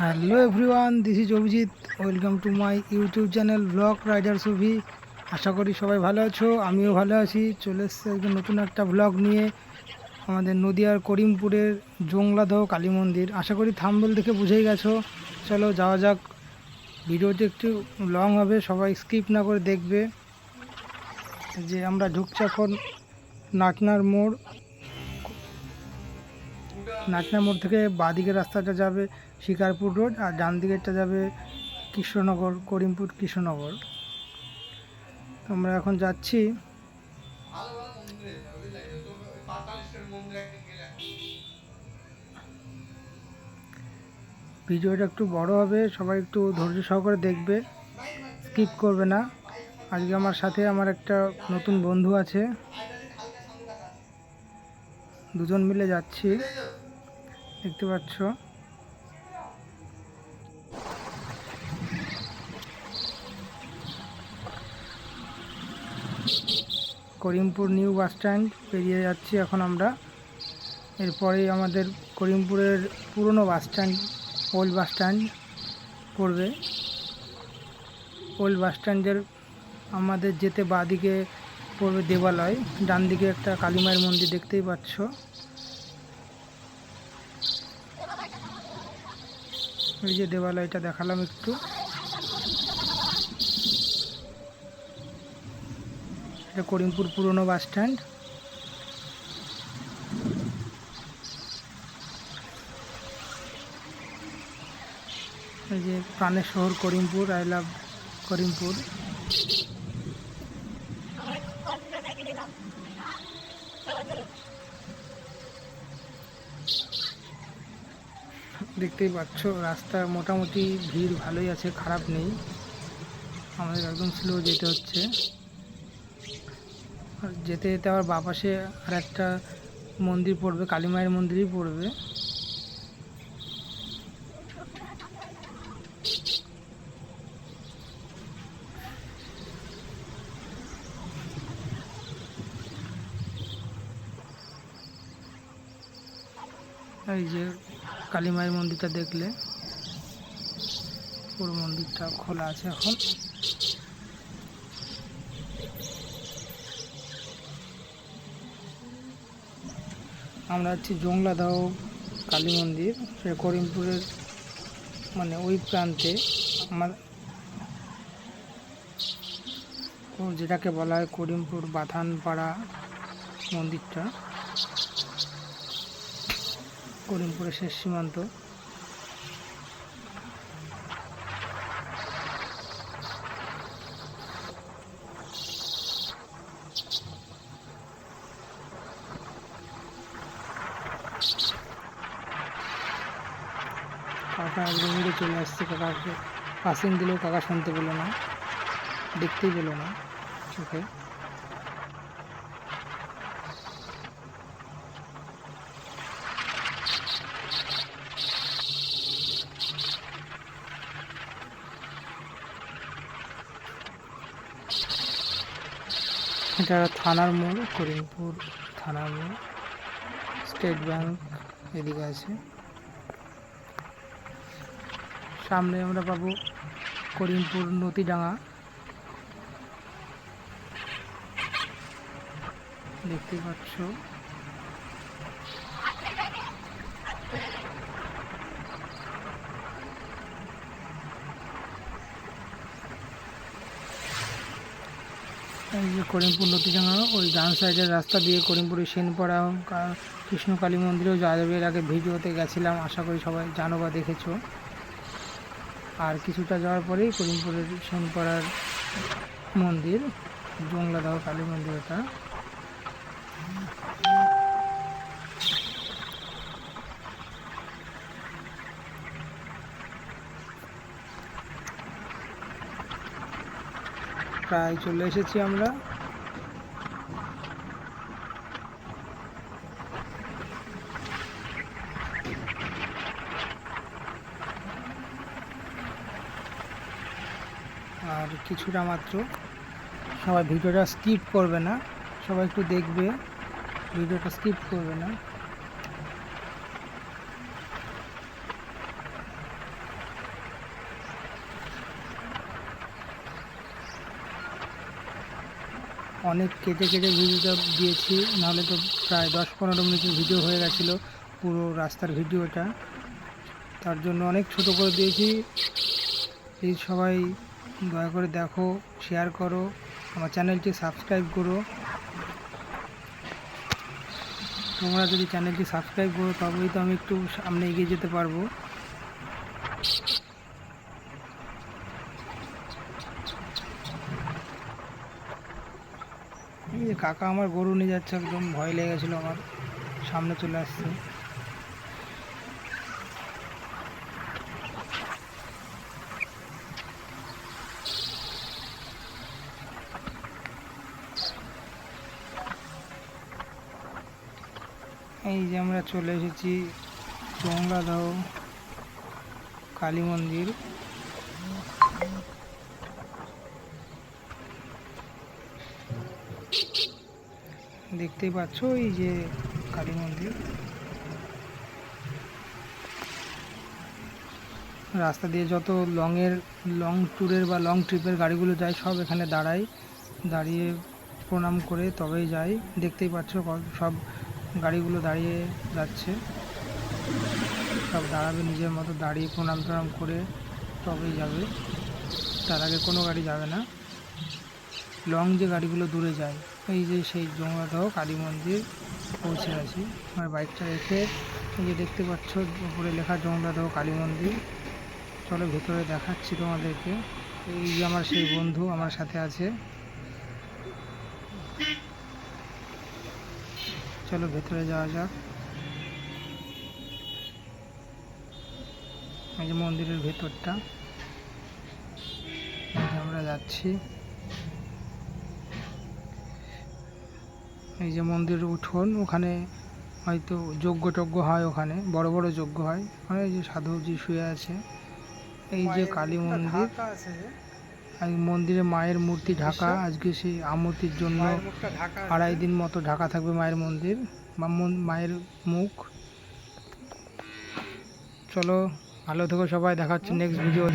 Hello everyone this is Abhijit welcome to my YouTube channel blog rider ছবি আশা করি সবাই ভালো আছো, আমিও ভালো আছি। চলে এসছে একদম নতুন একটা ব্লগ নিয়ে। আমাদের নদিয়ার করিমপুরের জংলাদহ কালী মন্দির। আশা করি থাম্বেল দেখে বুঝেই গেছো। চলো যাওয়া যাক। ভিডিওটি একটু লং হবে, সবাই স্কিপ না করে দেখবে। যে আমরা ঢুকছি এখন নাটনার মোড়। নাচনা মোড় থেকে বাঁদিকের রাস্তাটা যাবে শিকারপুর রোড আর ডান দিকেরটা যাবে কৃষ্ণনগর, করিমপুর, কৃষ্ণনগর। আমরা এখন যাচ্ছি ভিডিওটা একটু বড় হবে, সবাই একটু ধৈর্য সহকারে দেখবে, স্কিপ করবে না। আজকে আমার সাথে আমার একটা নতুন বন্ধু আছে। দুজন মিলে যাচ্ছি। দেখতে পাচ্ছ। করিমপুর নিউ বাস স্ট্যান্ড পেরিয়ে যাচ্ছি এখন আমরা। এরপরেই আমাদের করিমপুরের পুরনো bus stand, old bus stand পড়বে। ওল্ড বাস স্ট্যান্ডের আমাদের যেতে বাঁদিকে পড়বে দেবালয় ডান দিকে একটা কালীমায়ের মন্দির দেখতেই পাচ্ছ। এই যে দেওয়ালয়টা দেখালাম একটু। এটা করিমপুর পুরনো বাস স্ট্যান্ড। এই যে প্রাণের শহর করিমপুর, আই লাভ করিমপুর। দেখতেই পাচ্ছ, রাস্তা মোটামুটি ভিড় ভালোই আছে, খারাপ নেই। আমাদের একদম স্লো যেতে হচ্ছে। আর যেতে যেতে আবার বাঁ পাশে আর একটা মন্দির পড়বে, কালী মায়ের মন্দিরই পড়বে। এই যে কালী মায়ের মন্দিরটা দেখলে পুরো মন্দিরটা খোলা আছে এখন। আমরা হচ্ছি জংলাদাহ কালী মন্দির করিমপুরের মানে ওই প্রান্তে আমার যেটাকে বলা হয় করিমপুর বাথানপাড়া মন্দিরটা। করিমপুরের শেষ সীমান্ত। কাকা একদম উড়ে চলে আসছে, কাকাকে পাসিং দিলেও কাকা শুনতে পেল না, দেখতেই পেল না চোখে। এটা থানার মোড়, করিমপুর থানার মোড়। স্টেট ব্যাংক এদিকে আছে। সামনে আমরা পাবো করিমপুর নদীডাঙ্গা দেখতে পাচ্ছ। এই যে করিমপুর নদীডাঙ্গা ওই ডান সাইডের রাস্তা দিয়ে করিমপুরের সেনপাড়া কৃষ্ণকালী মন্দিরেও যাওয়া যাবে। এর আগে ভিডিওতে গেছিলাম, আশা করি সবাই জানো বা দেখেছ। আর কিছুটা যাওয়ার পরেই করিমপুরের সেনপাড়ার মন্দির, জংলাদাহ কালী মন্দির ওটা। প্রায় চলে এসেছি আমরা। আর কিছুটা মাত্র। সবাই ভিডিওটা স্কিপ করবে না। সবাই একটু দেখবে। ভিডিওটা স্কিপ করবে না। অনেক কেটে কেটে ভিডিওটা দিয়েছি, নাহলে তো প্রায় দশ পনেরো মিনিটের ভিডিও হয়ে গেছিল পুরো রাস্তার ভিডিওটা তার জন্য অনেক ছোট করে দিয়েছি। প্লিজ সবাই দয়া করে দেখো শেয়ার করো, আমার চ্যানেলটি সাবস্ক্রাইব করো। তোমরা যদি চ্যানেলটি সাবস্ক্রাইব করো, তবেই তো আমি একটু সামনে এগিয়ে যেতে পারব। কাকা আমার গরু নিয়ে যাচ্ছে, একদম ভয় লেগে গেছিল আমার। সামনে চলে আসছে। এই যে আমরা চলে এসেছি চোংলাদহ কালী মন্দির। দেখতেই পাচ্ছ এই যে কালী মন্দির। রাস্তা দিয়ে যত লংয়ের, লং ট্যুরের বা লং ট্রিপের গাড়িগুলো যায়, সব এখানে দাঁড়ায়। দাঁড়িয়ে প্রণাম করে তবেই যায়। দেখতেই পাচ্ছ সব গাড়িগুলো দাঁড়িয়ে যাচ্ছে। সব দাঁড়াবে নিজের মতো, দাঁড়িয়ে প্রণাম টনাম করে তবেই যাবে। তার আগে কোনো গাড়ি যাবে না। লং যে গাড়িগুলো দূরে যায়। এই যে সেই জঙ্গলাদহ কালী মন্দির পৌঁছে আছি আমার বাইকটা রেখে এই যে দেখতে পাচ্ছ, উপরে লেখা জঙ্গলাদহ কালী মন্দির। চলো ভেতরে দেখাচ্ছি তোমাদেরকে। এই যে আমার সেই বন্ধু আমার সাথে আছে। চলো ভেতরে যাওয়া যাক। এই যে মন্দিরের ভেতরটা। আমরা যাচ্ছি। এই যে মন্দিরের উঠোন ওখানে হয়তো যজ্ঞ টজ্ঞ হয় ওখানে বড় বড় যজ্ঞ হয়। ওখানে যে সাধুজি শুয়ে আছে। এই যে কালী মন্দির। এই মন্দিরে মায়ের মূর্তি ঢাকা। আজকে সেই আমতির জন্য আড়াই দিন মতো ঢাকা থাকবে মায়ের মন্দির। বা মায়ের মুখ। চলো ভালো থেকো সবাই। দেখা হচ্ছে নেক্সট ভিডিও